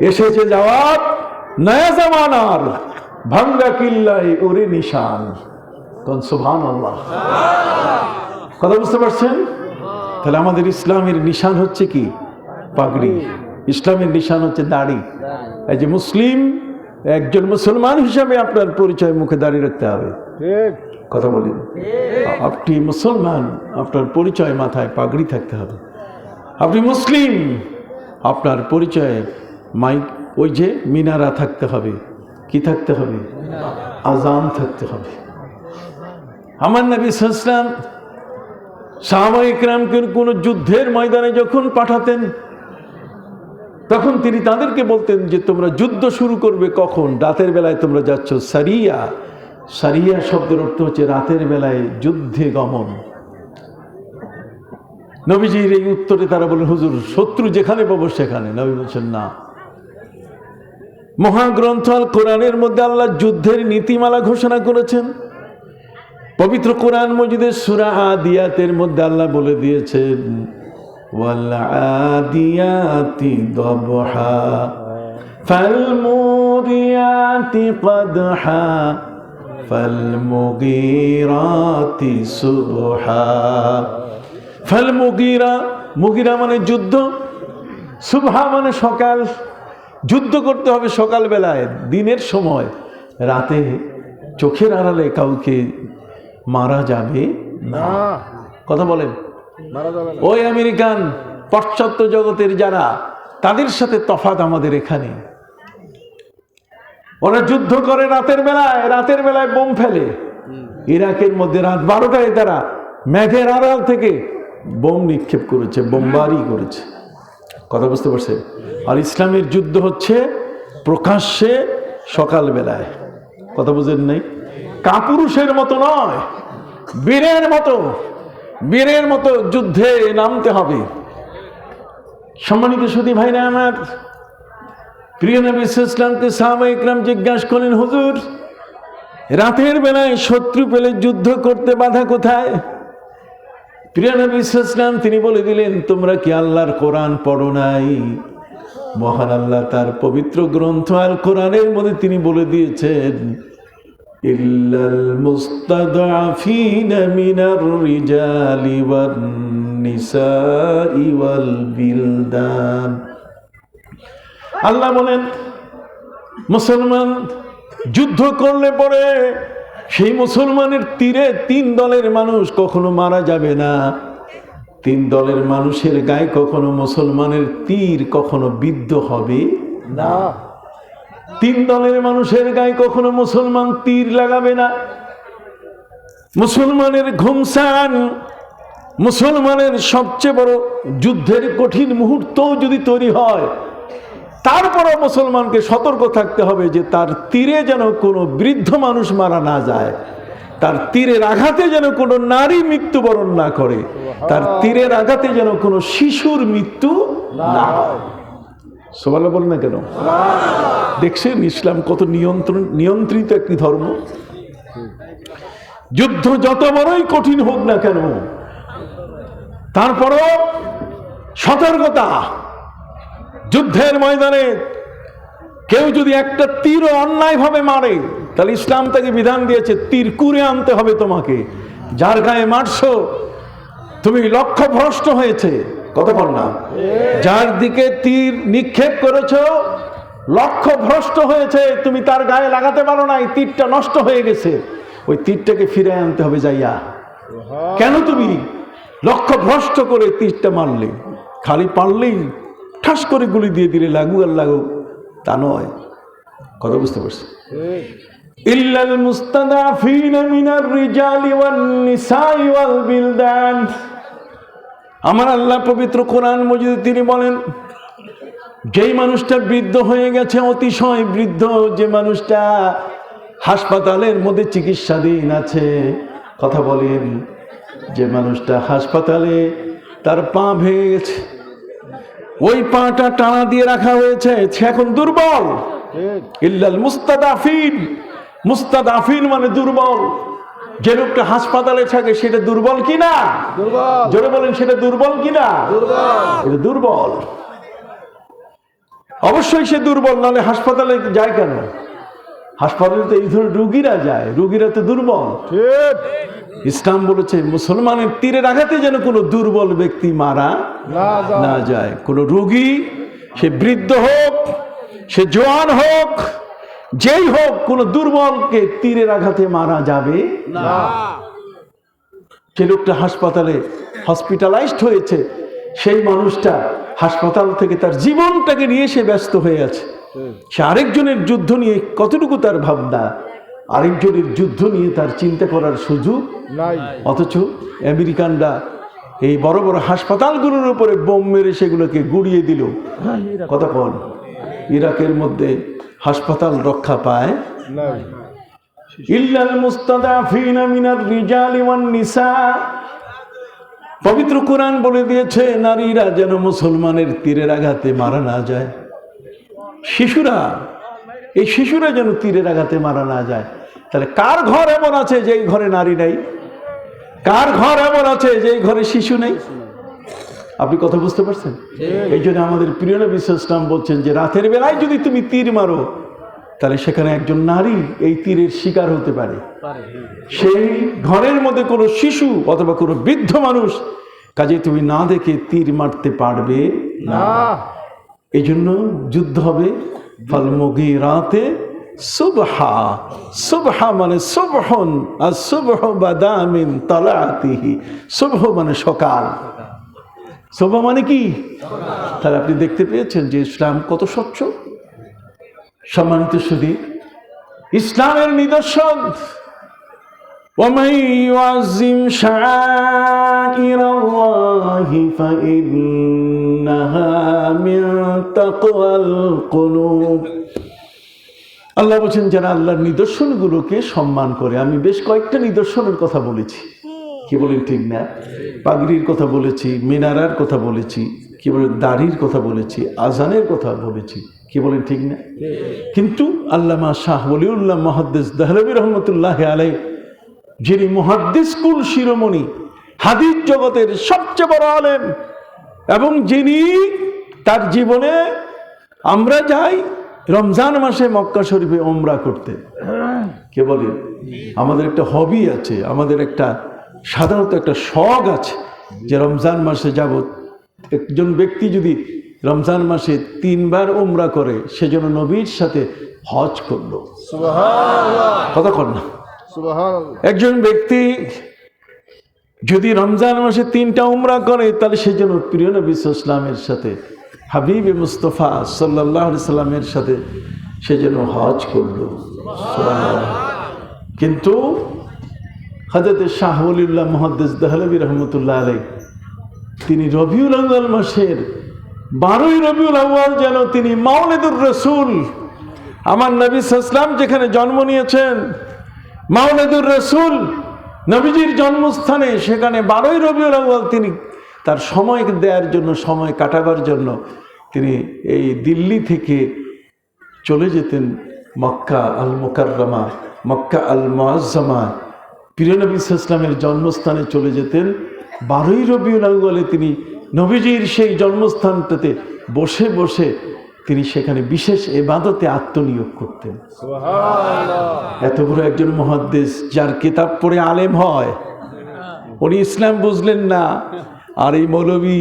এসেছে জবাব নয়া জামানার ভাঙ্গা কিল্লাই ওরে নিশান। কোন সুবহান আল্লাহ কথা বুঝতে পারছেন? তাহলে আমাদের ইসলামের নিশান হচ্ছে কি? পাগড়ি। ইসলামের নিশান হচ্ছে দাড়ি। এই যে মুসলিম একজন মুসলমান হিসাবে আপনার পরিচয় মুখে দাঁড়িয়ে রাখতে হবে। কথা বলি আপনি মুসলমান আপনার পরিচয় মাথায় পাগড়ি থাকতে হবে। আপনি মুসলিম আপনার পরিচয়ে মাইক, ওই যে মিনারা থাকতে হবে। কি থাকতে হবে? আজান থাকতে হবে। আমার নবী সাল্লাম সাহাবা কোনো যুদ্ধের ময়দানে যখন পাঠাতেন, তখন তিনি তাদেরকে বলতেন যে, তোমরা যুদ্ধ শুরু করবে কখন? রাতের বেলায় তোমরা যাচ্ছ সারিয়া। সারিয়া শব্দের অর্থ হচ্ছে রাতের বেলায় যুদ্ধে গমন। নবীজির এই উত্তরে তারা বলেন, হুজুর, শত্রু যেখানে পাবো সেখানে। নবী বলছেন, না। মহাগ্রন্থ আল কোরআনের মধ্যে আল্লাহ যুদ্ধের নীতিমালা ঘোষণা করেছেন। পবিত্র কোরআন মজিদের সুরা আদিয়াতের মধ্যে আল্লাহ বলে দিয়েছেন মুগীরা মানে যুদ্ধ, সুবহা মানে সকাল। যুদ্ধ করতে হবে সকালবেলায় দিনের সময়। রাতে চোখের আড়ালে কাউকে মারা যাবে না। কথা বলেন। ওই আমেরিকান পাশ্চাত্য জগতের যারা তাদের সাথে তফাত আমাদের এখানে। ওরা যুদ্ধ করে রাতের বেলায় রাতের বেলায় বোম ফেলে। ইরাকের মধ্যে রাত বারোটায় তারা মেঘের আড়াল থেকে বোম নিক্ষেপ করেছে বোমবারি করেছে। কথা বুঝতে পারছে আর ইসলামের যুদ্ধ হচ্ছে প্রকাশ্যে সকালবেলায়। কথা বুঝেন নাই? কাপুরুষের মতো নয়, বীরের মতো বীরের মতো যুদ্ধে নামতে হবে। সম্মানিত সুদী ভাইরা আমার, প্রিয় নবী ইসলামকে সাহাবা ইকরাম জিজ্ঞাসা করেন হুজুর, রাতের বেলায় শত্রু পেলে যুদ্ধ করতে বাধা কোথায়? প্রিয় নবী ইসলাম তিনি বলে দিলেন, তোমরা কি আল্লাহর কোরআন পড়ো নাই? মহান আল্লাহ তার পবিত্র গ্রন্থ আল কোরআনের মধ্যে তিনি বলে দিয়েছেন, ইল্লাল মুস্তাদআফিনা মিনার রিজালি ওয়ান নিসাই ওয়াল বিলদান। আল্লাহ বলেন, মুসলমান যুদ্ধ করলে পরে সেই মুসলমানের তীরে তিন দলের মানুষ কখনো মারা যাবে না। তিন দলের মানুষের গায়ে কখনো মুসলমানের তীর কখনো বিদ্ধ হবে না। তিন দলের মানুষের গায়ে কখনো মুসলমান তীর লাগাবে না। মুসলমানের ঘুমসান মুসলমানের সবচেয়ে বড় যুদ্ধের কঠিন মুহূর্তও যদি তৈরি হয় তারপরও মুসলমানকে সতর্ক থাকতে হবে যে তার তীরে যেন কোনো বৃদ্ধ মানুষ মারা না যায়। তার তীরের আঘাতে যেন কোনো নারী মৃত্যুবরণ না করে। তার তীরের আঘাতে যেন কোনো শিশুর মৃত্যু না সোমালা বল না কেন? দেখছেন ইসলাম কত নিয়ন্ত্রণ, নিয়ন্ত্রিত একটি ধর্ম? যুদ্ধ যত বড়ই কঠিন হোক না কেন, তারপরও সতর্কতা। যুদ্ধের ময়দানে কেউ যদি একটা তীর অন্যায়ভাবে মারে, তাহলে ইসলাম তাকে বিধান দিয়েছে, তীর কুড়ে আনতে হবে তোমাকে। যার গায়ে মারছো, তুমি লক্ষ্য ভ্রষ্ট হয়েছে কত না। যার দিকে তীর নিক্ষেপ করেছ লক্ষ্য ভ্রষ্ট হয়েছে, তুমি তার গায়ে লাগাতে পারো না, এই তীরটা নষ্ট হয়ে গেছে। ওই তীরটাকে ফিরে আনতে হবে যাইয়া। কেন তুমি লক্ষ্য ভ্রষ্ট করে তীরটা মারলে? খালি পারলেই ঠাস করে গুলি দিয়ে দিলে লাগু আর লাগু, তা নয়। কথা বুঝতে পারছি? ইল্লাল মুস্তাদাফিনা মিনার রিজালি ওয়ান নিসাই ওয়াল বিলদান। আমার আল্লাহ পবিত্র কোরআন মজিদে তিনি বলেন, যেই মানুষটা বৃদ্ধ হয়ে গেছে, অতিশয় বৃদ্ধ, যে মানুষটা হাসপাতালের মধ্যে চিকিৎসাধীন আছে, কথা বলেন, যে মানুষটা হাসপাতালে তার পা ভেঙে গেছে ওই পাটা টানা দিয়ে রাখা হয়েছে সে এখন দুর্বল। ইল্লাল মুস্তাদাফিন। মুস্তাদাফিন মানে দুর্বল। যে লোকটা হাসপাতালে থাকে সেটা দুর্বল কিনা? জোরে বলেন সেটা দুর্বল কিনা? এটা দুর্বল। অবশ্যই সে দুর্বল নাহলে হাসপাতালে যায় কেন? হাসপাতালে তো এই ধরনের রুগীরা যায় রুগীরা তো দুর্বল। ইসলাম বলেছে মুসলমানের তীরের আঘাতে যেন কোনো দুর্বল ব্যক্তি মারা না যায়। কোনো রোগী সে বৃদ্ধ হোক সে জোয়ান হোক যেই হোক কোনো দুর্বলকে তীরের আঘাতে মারা যাবে না। সে লোকটা হাসপাতালে হসপিটালাইজড হয়েছে সেই মানুষটা হাসপাতাল থেকে তার জীবনটাকে নিয়ে সে ব্যস্ত হয়ে আছে। সে আরেকজনের যুদ্ধ নিয়ে কতটুকু তার ভাবনা? আরেকজনের যুদ্ধ নিয়ে তার চিন্তা করার সুযোগ? নাই। অথচ আমেরিকানরা এই বড় বড় হাসপাতালগুলোর উপরে বোম মেরে সেগুলোকে গুড়িয়ে দিল। বল ইরাকের মধ্যে হাসপাতাল রক্ষা পায়? নাই। ইল্লাল মুস্তাদাফিনা মিনার রিজালি ওয়ান নিসা। পবিত্র কোরআন বলে দিয়েছে নারীরা যেন মুসলমানের তীরের আঘাতে মারা না যায়। শিশুরা এই শিশুরা যেন তীরের আঘাতে মারা না যায়। তাহলে কার ঘর এমন আছে যেই ঘরে নারী নাই? কার ঘর এমন আছে যেই ঘরে শিশু নেই? আপনি কথা বুঝতে পারছেন? এই জন্য আমাদের প্রিয় নবী ইসলাম বলছেন যে রাতের বেলায় যদি তুমি তীর মারো তাহলে সেখানে একজন নারী এই তীরের শিকার হতে পারে। সেই ঘরের মধ্যে কোনো শিশু অথবা কোনো বৃদ্ধ মানুষ কাজে তুমি না দেখে তীর মারতে পারবে না। না। এই জন্য যুদ্ধ হবে। ফলমুগি রাতে সুবহা সুবহা মানে সুবহন, আর সুবহ বাদামিন তালাতিহি। সুবহ মানে সকাল। সুবহ মানে কি? তাহলে আপনি দেখতে পেয়েছেন যে ইসলাম কত স্বচ্ছ। সম্মানিত সুদী ইসলামের নিদর্শন ومن يعظم شعائر الله فإنها من تقوى القلوب আল্লাহ বলছেন যারা আল্লাহর নিদর্শনগুলোকে সম্মান করে আমি বেশ কয়েকটা নিদর্শনের কথা বলেছি কি বলেন ঠিক না পাগড়ির কথা বলেছি মিনারার কথা বলেছি কি বলেন দাড়ির কথা বলেছি আজানের কথা বলেছি কি বলেন ঠিক না কিন্তু আল্লামা শাহ বলিউল্লাহ মহাদ্দেস দহলবী রহমতুল্লাহ আলাই যিনি মহাদ্দিস কুল শিরোমণি হাদিস জগতের সবচেয়ে বড় আলেম এবং যিনি তার জীবনে আমরা যাই রমজান মাসে মক্কা শরীফে ওমরা করতে। কে বলেন আমাদের একটা হবি আছে আমাদের একটা সাধারণত একটা শখ আছে যে রমজান মাসে যাব একজন ব্যক্তি যদি রমজান মাসে তিনবার ওমরা করে সেজন্য নবীর সাথে হজ করল। কথা কর না। একজন ব্যক্তি যদি রমজান মাসে তিনটা উমরা করে, তাহলে সেজন্য প্রিয় নবী ইসলামের সাথে, হাবিব মুস্তফা সাল্লাহ সাল্লামের সাথে যেন হজ করল। কিন্তু হাজরত শাহবুল্লাহ মহাদ্দেস দহলবী রহমতুল্লাহ আলাই তিনি রবিউল আউ্য়াল মাসের বারোই রবিউল আউ্য়াল যেন তিনি মাওলেদুর রসুল, আমার নবী ইসলাম যেখানে জন্ম নিয়েছেন মাওলাদুর রসুল নবীজির জন্মস্থানে সেখানে বারোই রবিউল আউ্য়াল তিনি তার সময় দেওয়ার জন্য, সময় কাটাবার জন্য তিনি এই দিল্লি থেকে চলে যেতেন মক্কা আল মোকাররমা মক্কা আল মোয়াজ্জমা প্রিয়নবী ইসলামের জন্মস্থানে চলে যেতেন। বারোই রবিউল আউ্য়ালে তিনি নবীজির সেই জন্মস্থানটাতে বসে বসে তিনি সেখানে বিশেষ এবাদতে আত্মনিয়োগ করতেন। এত বড় একজন মহাদ্দেশ যার কিতাব পড়ে আলেম হয় উনি ইসলাম বুঝলেন না আর এই মৌলবী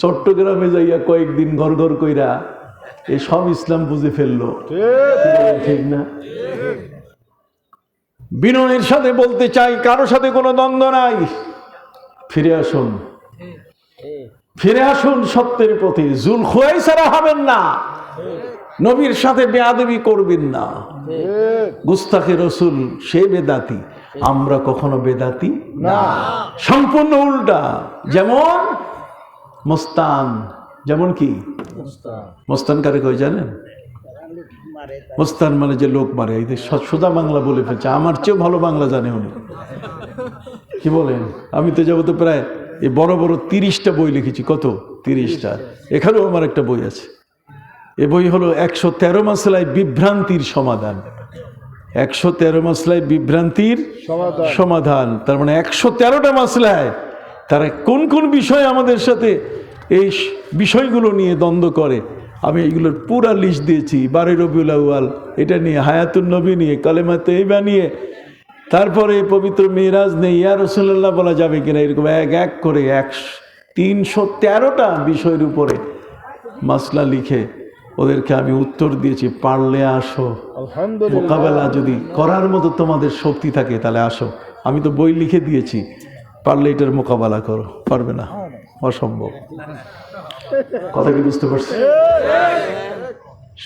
চট্টগ্রামে যাইয়া কয়েকদিন ঘর ঘর কইরা এই সব ইসলাম বুঝে ফেলল। ঠিক। ঠিক না? বিনয়ের সাথে বলতে চাই কারও সাথে কোনো দ্বন্দ্ব নাই। ফিরে আসুন। ফিরে আসুন সত্যের প্রতি। জুল খোয়াই হবেন না। নবীর সাথে বেয়াদবি করবেন না। গুস্তাখে রসুল, সে বেদাতি। আমরা কখনো বেদাতি না। সম্পূর্ণ উল্টা। যেমন মোস্তান। যেমন কি? মোস্তান কারে কই জানেন? মোস্তান মানে যে লোক মারে। সোজা বাংলা বলে ফেলছে। আমার চেয়েও ভালো বাংলা জানে উনি। কি বলেন? আমি তো যাব তো প্রায় এই বড় বড় তিরিশটা বই লিখেছি। কত? তিরিশটা। এখানেও আমার একটা বই আছে। এ বই হলো একশো তেরো মাসলায় বিভ্রান্তির সমাধান। একশো তেরো মাসলায় বিভ্রান্তির সমাধান। তার মানে একশো তেরোটা মাসলায় তারা কোন কোন বিষয় আমাদের সাথে এই বিষয়গুলো নিয়ে দ্বন্দ্ব করে। আমি এইগুলোর পুরা লিস্ট দিয়েছি। বারে রবিউল আউয়াল এটা নিয়ে হায়াতুল নবী নিয়ে কালেমা তৈবা নিয়ে তারপরে এই পবিত্র মিরাজ নেই। ইয়া রসুল্লাহ বলা যাবে কিনা? এরকম এক এক করে এক তিনশো তেরোটা বিষয়ের উপরে মাসলা লিখে ওদেরকে আমি উত্তর দিয়েছি পারলে আসো। মোকাবেলা যদি করার মতো তোমাদের শক্তি থাকে তাহলে আসো। আমি তো বই লিখে দিয়েছি পারলে এটার মোকাবেলা করো। পারবে না? অসম্ভব। কথা কি বুঝতে পারছি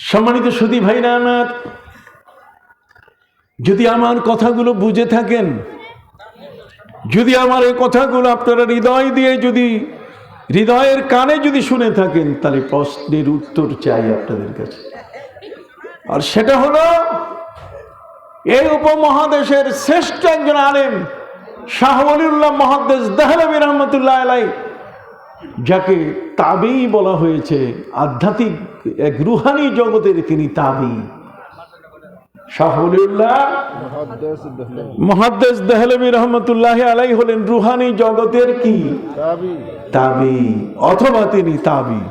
সম্মানিত সুদী ভাই না আমার যদি আমার কথাগুলো বুঝে থাকেন, যদি আমার এই কথাগুলো আপনারা হৃদয় দিয়ে যদি, হৃদয়ের কানে যদি শুনে থাকেন, তাহলে প্রশ্নের উত্তর চাই আপনাদের কাছে। আর সেটা হলো, এই উপমহাদেশের শ্রেষ্ঠ একজন আলেম, শাহ ওলিউল্লাহ মহাদ্দেশ রহমতুল্লাহ আলাই, যাকে তাবি বলা হয়েছে, আধ্যাত্মিক এক রুহানি জগতের তিনি তাবি শাহ ওলিউল্লাহ মুহাদ্দিস দেহলভী মহাদ্দেশ দেহলবী রহমতুল্লাহ আলাই হলেন রুহানি জগতের কি? তাবি। অথবা তিনি তাবি।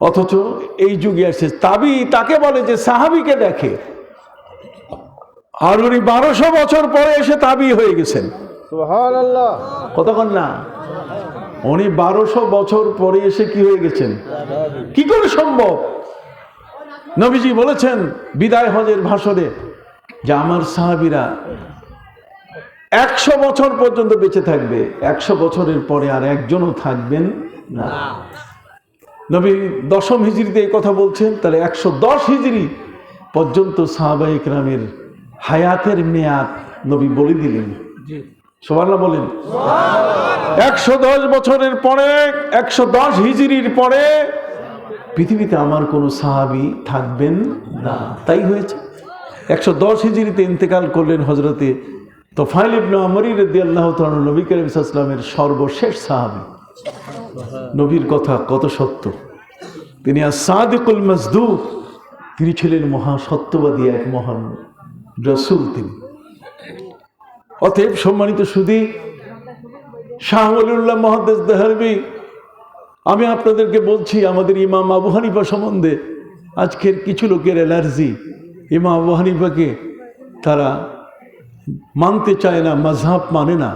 অথচ এই যুগে আসছে তাবি তাকে বলে যে সাহাবিকে দেখে। আর উনি বারোশো বছর পরে এসে তাবি হয়ে গেছেন। কতক্ষণ না? উনি বারোশো বছর পরে এসে কি হয়ে গেছেন? কি করে সম্ভব? নবীজি বলেছেন বিদায় হজের ভাষণে যে আমার সাহাবিরা একশো বছর পর্যন্ত বেঁচে থাকবে একশো বছরের পরে আর একজনও থাকবেন না। নবী দশম হিজড়িতে এই কথা বলছেন তাহলে একশো দশ হিজড়ি পর্যন্ত সাহাবা ইকরামের হায়াতের মেয়াদ নবী বলে দিলেন। সোমাল্লা বলেন একশো দশ বছরের পরে একশো দশ হিজড়ির পরে পৃথিবীতে আমার কোনো সাহাবি থাকবেন না। তাই হয়েছে। একশো দশ হিজড়িতে ইন্তেকাল করলেন হজরতে তোফাইল ইবনু আমরি রদি আল্লাহ নবী করিম ইসলামের সর্বশেষ সাহাবি। নবীর কথা কত সত্য। তিনি আর সাদিকুল মজদুক তিনি ছিলেন মহা সত্যবাদী এক মহান রসুল তিনি। অতএব সম্মানিত সুদী, শাহ মহাদ্দেশ দেহারবি আমি আপনাদেরকে বলছি, আমাদের ইমাম আবু হানিফা সম্বন্ধে আজকের কিছু লোকের অ্যালার্জি। ইমাম আবু হানিফাকে তারা মানতে চায় না মাঝহাব মানে না।